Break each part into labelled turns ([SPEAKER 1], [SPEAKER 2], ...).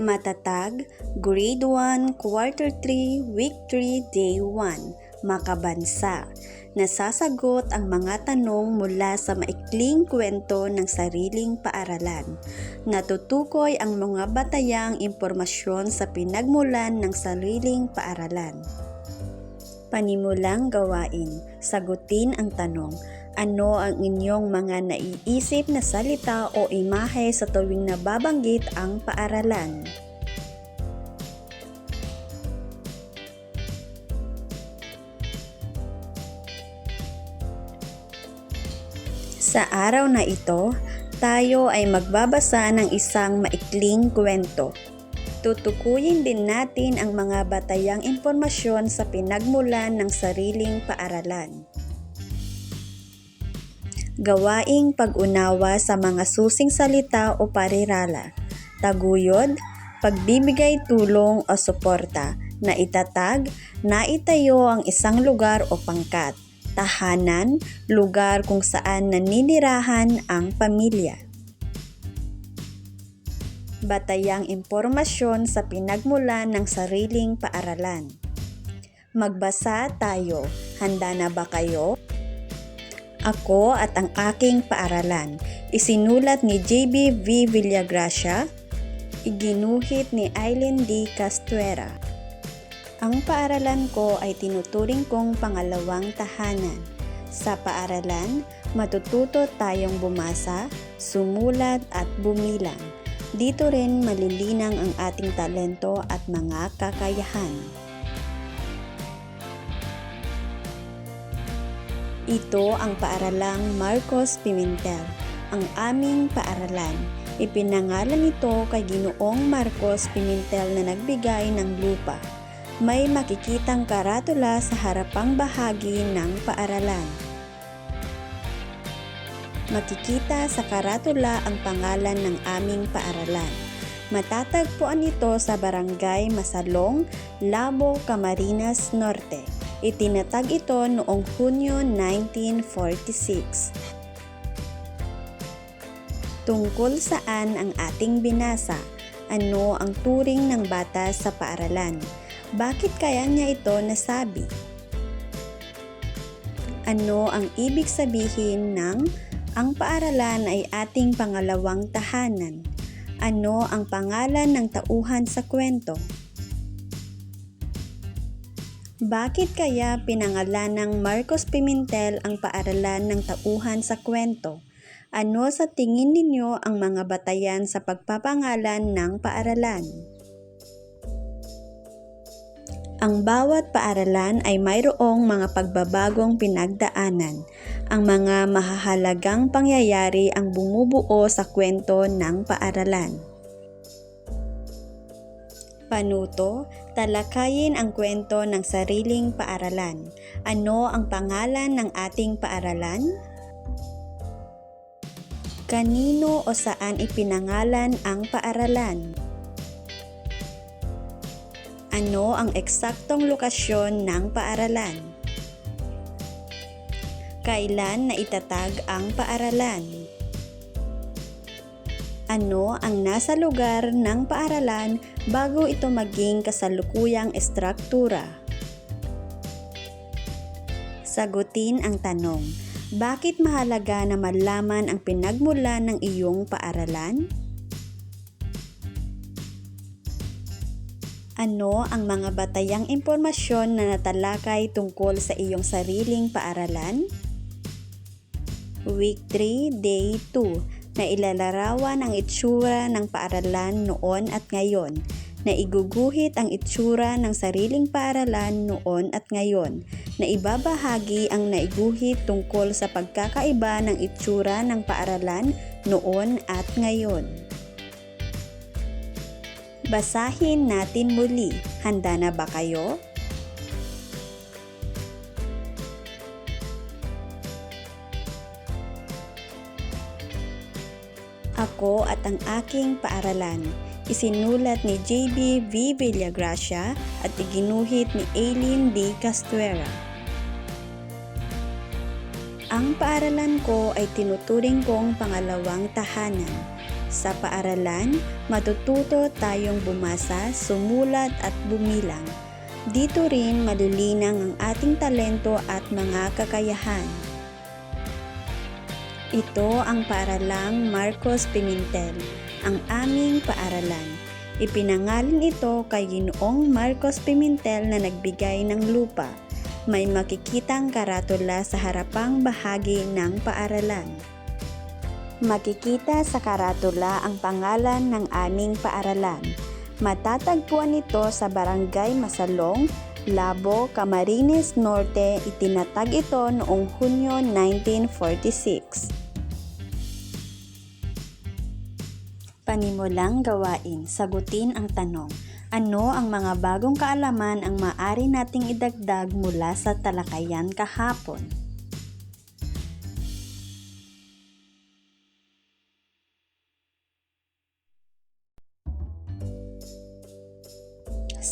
[SPEAKER 1] Matatag, Grade 1, Quarter 3, Week 3, Day 1, Makabansa. Nasasagot ang mga tanong mula sa maikling kwento ng sariling paaralan. Natutukoy ang mga batayang impormasyon sa pinagmulan ng sariling paaralan. Panimulang gawain. Sagutin ang tanong. Ano ang inyong mga naiisip na salita o imahe sa tuwing nababanggit ang paaralan? Sa araw na ito, tayo ay magbabasa ng isang maikling kwento. Tutukuyin din natin ang mga batayang impormasyon sa pinagmulan ng sariling paaralan. Gawaing pag-unawa sa mga susing salita o parirala. Taguyod, pagbibigay tulong o suporta. Na itatag, na itayo ang isang lugar o pangkat. Tahanan, lugar kung saan naninirahan ang pamilya batayang impormasyon sa pinagmulan ng sariling paaralan. Magbasa tayo. Handa na ba kayo? Ako at ang aking paaralan. Isinulat ni J.B. V. Villagracia. Iginuhit ni Eileen D. Castuera. Ang paaralan ko ay tinuturing kong pangalawang tahanan. Sa paaralan, matututo tayong bumasa, sumulat at bumilang. Dito rin malilinang ang ating talento at mga kakayahan. Ito ang paaralang Marcos Pimentel, ang aming paaralan. Ipinangalan ito kay Ginoong Marcos Pimentel na nagbigay ng lupa. May makikitang karatula sa harapang bahagi ng paaralan makikita sa karatula ang pangalan ng aming paaralan. Matatagpuan ito sa Barangay Masalong, Labo, Camarines Norte. Itinatag ito noong Hunyo 1946. Tungkol saan ang ating binasa? Ano ang turing ng bata sa paaralan? Bakit kaya niya ito nasabi? Ano ang ibig sabihin ng ang paaralan ay ating pangalawang tahanan. Ano ang pangalan ng tauhan sa kwento? Bakit kaya pinangalan ng Marcos Pimentel ang paaralan ng tauhan sa kwento? Ano sa tingin ninyo ang mga batayan sa pagpapangalan ng paaralan? Ang bawat paaralan ay mayroong mga pagbabagong pinagdaanan. Ang mga mahahalagang pangyayari ang bumubuo sa kwento ng paaralan. Panuto, talakayin ang kwento ng sariling paaralan. Ano ang pangalan ng ating paaralan? Kanino o saan ipinangalan ang paaralan? Ano ang eksaktong lokasyon ng paaralan? Kailan na itatag ang paaralan? Ano ang nasa lugar ng paaralan bago ito maging kasalukuyang estruktura? Sagutin ang tanong, bakit mahalaga na malaman ang pinagmulan ng iyong paaralan? Ano ang mga batayang impormasyon na natalakay tungkol sa iyong sariling paaralan? Week 3, Day 2 na ilalarawan ang itsura ng paaralan noon at ngayon, na iguguhit ang itsura ng sariling paaralan noon at ngayon, na ibabahagi ang naiguhit tungkol sa pagkakaiba ng itsura ng paaralan noon at ngayon. Basahin natin muli. Handa na ba kayo? Ako at ang aking paaralan. Isinulat ni J.B. V. Villagracia at iginuhit ni Aileen D. Castuera. Ang paaralan ko ay tinuturing kong pangalawang tahanan Sa paaralan, matututo tayong bumasa, sumulat at bumilang. Dito rin malilinang ang ating talento at mga kakayahan. Ito ang paaralang Marcos Pimentel, ang aming paaralan. Ipinangalan ito kay Ginoong Marcos Pimentel na nagbigay ng lupa. May makikitang karatula sa harapang bahagi ng paaralan. Makikita sa karatula ang pangalan ng aming paaralan. Matatagpuan ito sa Barangay Masalong, Labo, Camarines Norte. Itinatag ito noong Hunyo 1946. Panimulang gawain, sagutin ang tanong. Ano ang mga bagong kaalaman ang maaari nating idagdag mula sa talakayan kahapon?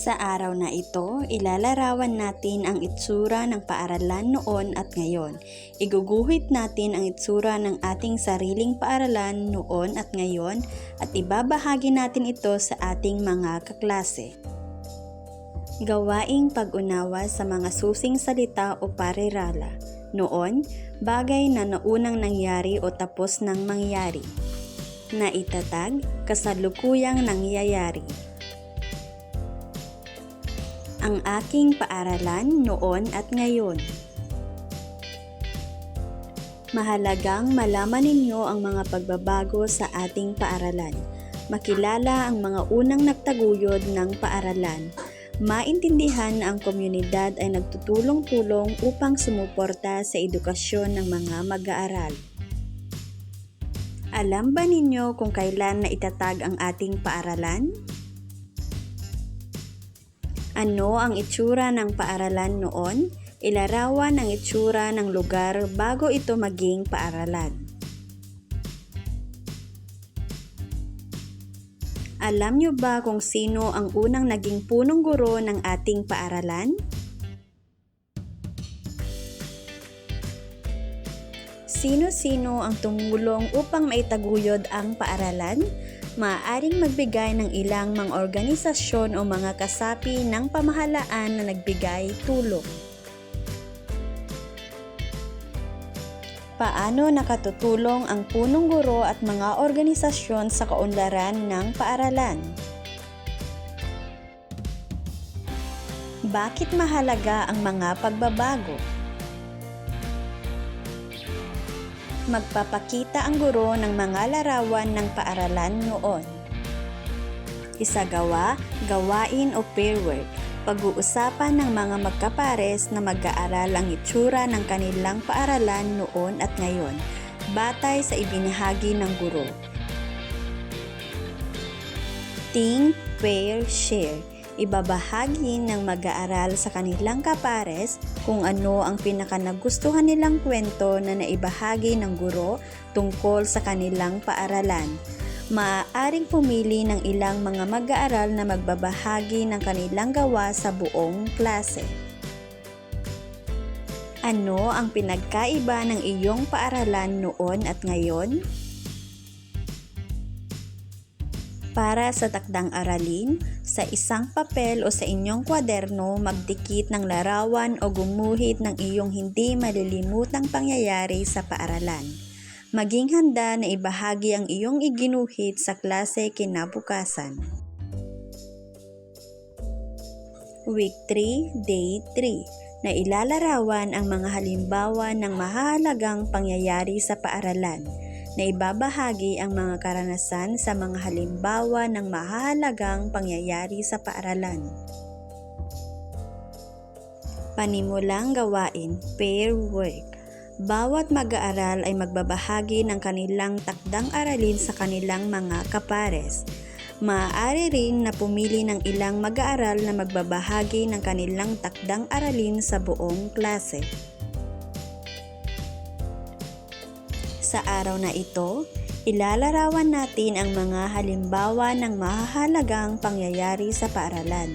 [SPEAKER 1] Sa araw na ito, ilalarawan natin ang itsura ng paaralan noon at ngayon. Iguguhit natin ang itsura ng ating sariling paaralan noon at ngayon at ibabahagi natin ito sa ating mga kaklase. Gawaing pag-unawa sa mga susing salita o parirala. Noon, bagay na naunang nangyari o tapos nang mangyari. Naitatag, kasalukuyang nangyayari ang aking paaralan noon at ngayon. Mahalagang malaman ninyo ang mga pagbabago sa ating paaralan. Makilala ang mga unang nagtaguyod ng paaralan. Maintindihan na ang komunidad ay nagtutulong-tulong upang sumuporta sa edukasyon ng mga mag-aaral. Alam ba ninyo kung kailan na itatag ang ating paaralan? Ano ang itsura ng paaralan noon? Ilarawan ang itsura ng lugar bago ito maging paaralan. Alam niyo ba kung sino ang unang naging punong guro ng ating paaralan? Sino-sino ang tumulong upang maitaguyod ang paaralan? Maaaring magbigay ng ilang mga organisasyon o mga kasapi ng pamahalaan na nagbigay tulong. Paano nakatutulong ang punong guro at mga organisasyon sa kaunlaran ng paaralan? Bakit mahalaga ang mga pagbabago? Magpapakita ang guro ng mga larawan ng paaralan noon. Isagawa, gawain o pair work. Pag-uusapan ng mga magkapares na mag-aaral ang itsura ng kanilang paaralan noon at ngayon, batay sa ibinahagi ng guro. Think, pair, share ibabahagi ng mag-aaral sa kanilang kapares kung ano ang pinakanagustuhan nilang kwento na naibahagi ng guro tungkol sa kanilang paaralan. Maaaring pumili ng ilang mga mag-aaral na magbabahagi ng kanilang gawa sa buong klase. Ano ang pinagkaiba ng iyong paaralan noon at ngayon? Para sa takdang aralin, sa isang papel o sa inyong kwaderno, magdikit ng larawan o gumuhit ng iyong hindi malilimutang pangyayari sa paaralan. Maging handa na ibahagi ang iyong iginuhit sa klase kinabukasan. Week 3, Day 3 na ilalarawan ang mga halimbawa ng mahalagang pangyayari sa paaralan na ibabahagi ang mga karanasan sa mga halimbawa ng mahalagang pangyayari sa paaralan. Panimulang gawain, pair work. Bawat mag-aaral ay magbabahagi ng kanilang takdang aralin sa kanilang mga kapares. Maaari rin na pumili ng ilang mag-aaral na magbabahagi ng kanilang takdang aralin sa buong klase. Sa araw na ito, ilalarawan natin ang mga halimbawa ng mahahalagang pangyayari sa paaralan.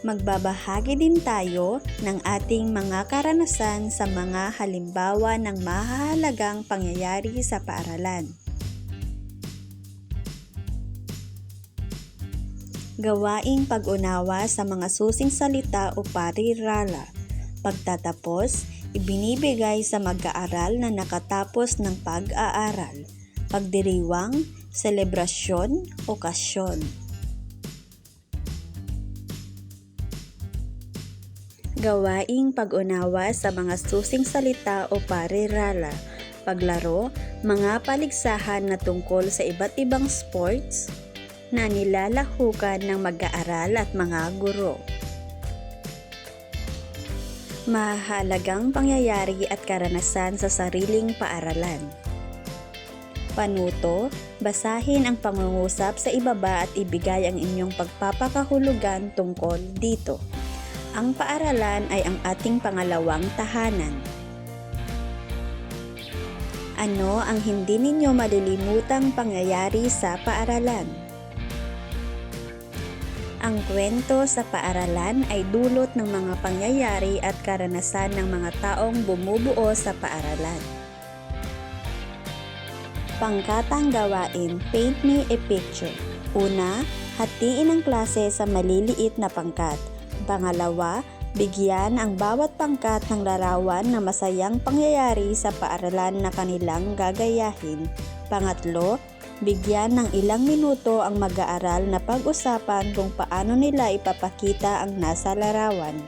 [SPEAKER 1] Magbabahagi din tayo ng ating mga karanasan sa mga halimbawa ng mahahalagang pangyayari sa paaralan. Gawaing pag-unawa sa mga susing salita o parirala. Pagtatapos, ibinibigay sa mag-aaral na nakatapos ng pag-aaral. Pagdiriwang, selebrasyon, okasyon. Gawaing pag-unawa sa mga susing salita o parirala. Paglaro, mga paligsahan na tungkol sa iba't ibang sports na nilalahukan ng mag-aaral at mga guro. Mahalagang pangyayari at karanasan sa sariling paaralan. Panuto, basahin ang pangungusap sa ibaba at ibigay ang inyong pagpapakahulugan tungkol dito. Ang paaralan ay ang ating pangalawang tahanan. Ano ang hindi ninyo malilimutang pangyayari sa paaralan? Ang kwento sa paaralan ay dulot ng mga pangyayari at karanasan ng mga taong bumubuo sa paaralan. Pangkatang gawain, paint me a picture. Una, hatiin ang klase sa maliliit na pangkat. Pangalawa, bigyan ang bawat pangkat ng larawan na masayang pangyayari sa paaralan na kanilang gagayahin. Pangatlo, bigyan ng ilang minuto ang mag-aaral na pag-usapan kung paano nila ipapakita ang nasa larawan.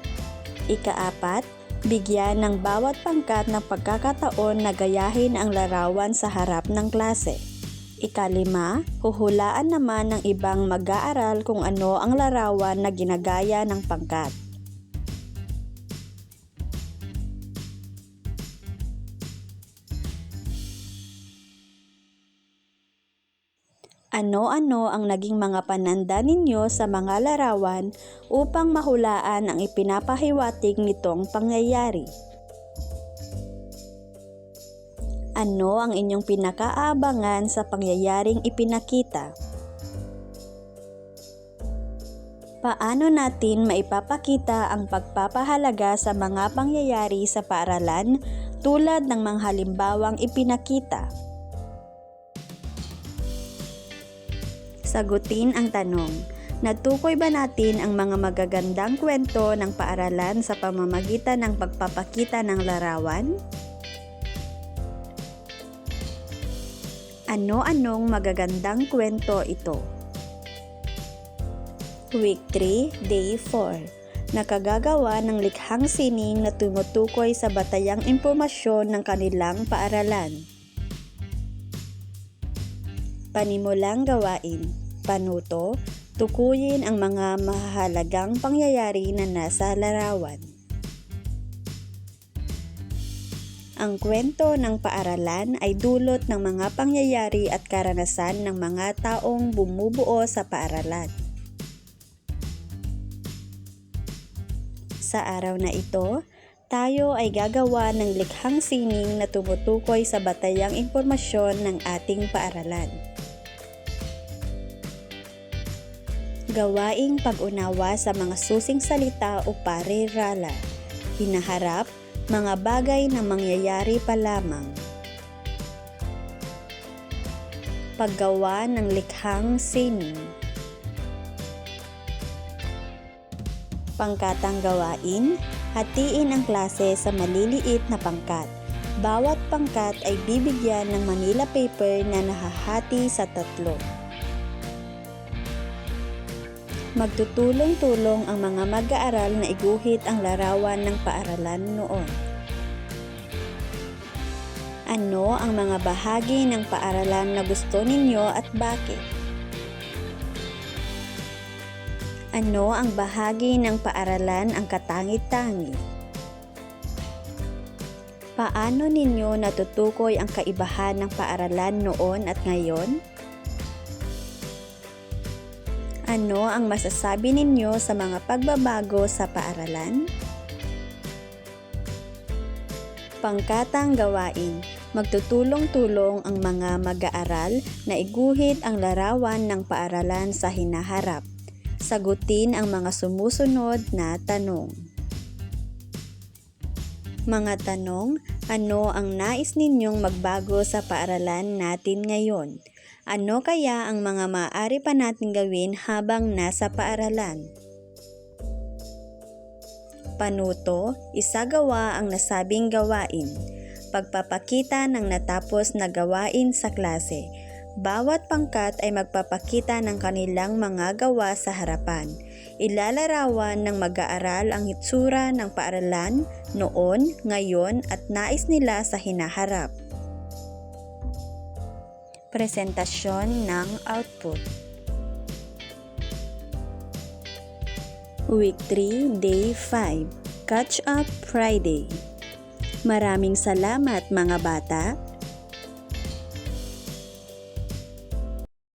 [SPEAKER 1] Ikaapat, bigyan ng bawat pangkat ng pagkakataon na gayahin ang larawan sa harap ng klase. Ikalima, huhulaan naman ng ibang mag-aaral kung ano ang larawan na ginagaya ng pangkat. Ano-ano ang naging mga pananda ninyo sa mga larawan upang mahulaan ang ipinapahiwatig nitong pangyayari? Ano ang inyong pinakaabangan sa pangyayaring ipinakita? Paano natin maipapakita ang pagpapahalaga sa mga pangyayari sa paaralan tulad ng mga halimbawang ipinakita? Sagutin ang tanong, natukoy ba natin ang mga magagandang kwento ng paaralan sa pamamagitan ng pagpapakita ng larawan? Ano-anong magagandang kwento ito? Week 3, Day 4 Nakagagawa ng likhang sining na tumutukoy sa batayang impormasyon ng kanilang paaralan. Panimulang gawain panuto, tukuyin ang mga mahalagang pangyayari na nasa larawan. Ang kwento ng paaralan ay dulot ng mga pangyayari at karanasan ng mga taong bumubuo sa paaralan. Sa araw na ito, tayo ay gagawa ng likhang sining na tumutukoy sa batayang impormasyon ng ating paaralan. Gawaing pag-unawa sa mga susing salita o parirala. Hinaharap, mga bagay na mangyayari pa lamang. Paggawa ng likhang sining. Pangkatang gawain, hatiin ang klase sa maliliit na pangkat. Bawat pangkat ay bibigyan ng Manila paper na nahahati sa tatlo. Magtutulong-tulong ang mga mag-aaral na iguhit ang larawan ng paaralan noon. Ano ang mga bahagi ng paaralan na gusto ninyo at bakit? Ano ang bahagi ng paaralan ang katangit-tangi? Paano ninyo natutukoy ang kaibahan ng paaralan noon at ngayon? Ano ang masasabi ninyo sa mga pagbabago sa paaralan? Pangkatang gawain, magtutulong-tulong ang mga mag-aaral na iguhit ang larawan ng paaralan sa hinaharap. Sagutin ang mga sumusunod na tanong. Mga tanong, ano ang nais ninyong magbago sa paaralan natin ngayon? Ano kaya ang mga maaari pa natin gawin habang nasa paaralan? Panuto, isagawa ang nasabing gawain. Pagpapakita ng natapos na gawain sa klase. Bawat pangkat ay magpapakita ng kanilang mga gawa sa harapan. Ilalarawan ng mag-aaral ang hitsura ng paaralan noon, ngayon at nais nila sa hinaharap. Presentasyon ng output. Week 3, Day 5 Catch Up Friday. Maraming salamat mga bata